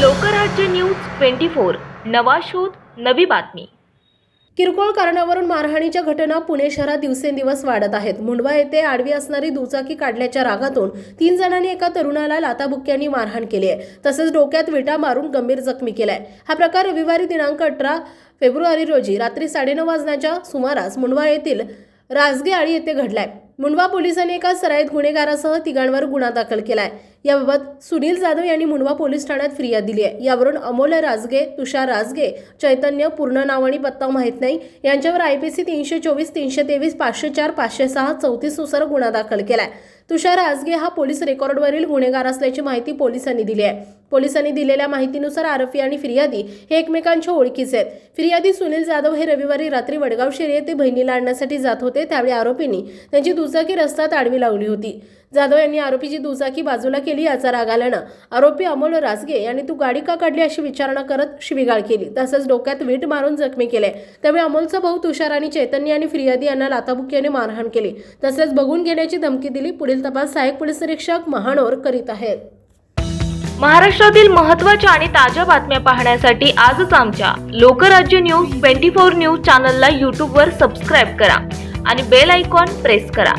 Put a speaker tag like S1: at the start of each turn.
S1: Lokrajya news twenty four नवा शोध नवी बातमी.
S2: किरकोळ कारणावरून मारहाणीच्या घटना पुणे शहरात दिवसेंदिवस वाढत आहेत. मुंडवा येथे आडवी असणारी दुचाकी काढल्याच्या रागातून तीन जणांनी एका तरुणाला लाताबुक्क्यांनी मारहाण केली आहे. तसेच डोक्यात विटा मारून गंभीर जखमी केलाय. हा प्रकार रविवारी दिनांक अठरा फेब्रुवारी रोजी रात्री साडेनऊ वाजण्याच्या सुमारास मुंडवा येथील राजगे आळी येथे घडलाय. मुंडवा पोलिसांनी एका सराईत गुन्हेगारासह तिघांवर गुन्हा दाखल केलाय. याबाबत सुनील जाधव यांनी मुंडवा पोलीस ठाण्यात फिर्याद दिली आहे. यावरून अमोल राजगे तुषार राजगे चैतन्य पूर्ण नाव आणि पत्ता माहीत नाही. यांच्यावर आयपीसी तीनशे चोवीस तीनशे तेवीस पाचशे चार पाचशे सहा चौतीसनुसार गुन्हा दाखल केलाय. तुषार आजगे हा पोलीस रेकॉर्डवरील गुन्हेगार असल्याची माहिती पोलिसांनी दिली आहे. पोलिसांनी दिलेल्या माहितीनुसार आरोपी आणि फिर्यादी हे एकमेकांच्या ओळखीचे आहेत. फिर्यादी सुनील जाधव हे रविवारी रात्री वडगाव शेरी येथे बहिणीला आणण्यासाठी जात होते. त्यावेळी आरोपींनी त्यांची दुचाकी रस्त्यात आडवी लावली होती. जाधव यांनी आरोपीची दुचाकी बाजूला केली याचा राग आल्यानं आरोपी अमोल राजगे यांनी तू गाडी का काढली अशी विचारणा करत शिवीगाळ केली. तसंच डोक्यात वीट मारून जखमी केले. त्यावेळी अमोलचा भाऊ तुषार आणि चैतन्य आणि फिर्यादी यांना लाताबुक्याने मारहाण केली. तसेच बघून घेण्याची धमकी दिली. पुढील तपास सहाय्यक पोलीस निरीक्षक महानोर करीत आहेत.
S1: महाराष्ट्रातील महत्त्वाच्या आणि ताज्या बातम्या पाहण्यासाठी आजच आमच्या Lokrajya news twenty four news चॅनलला यूट्यूबवर सबस्क्राईब करा आणि बेल आयकॉन प्रेस करा.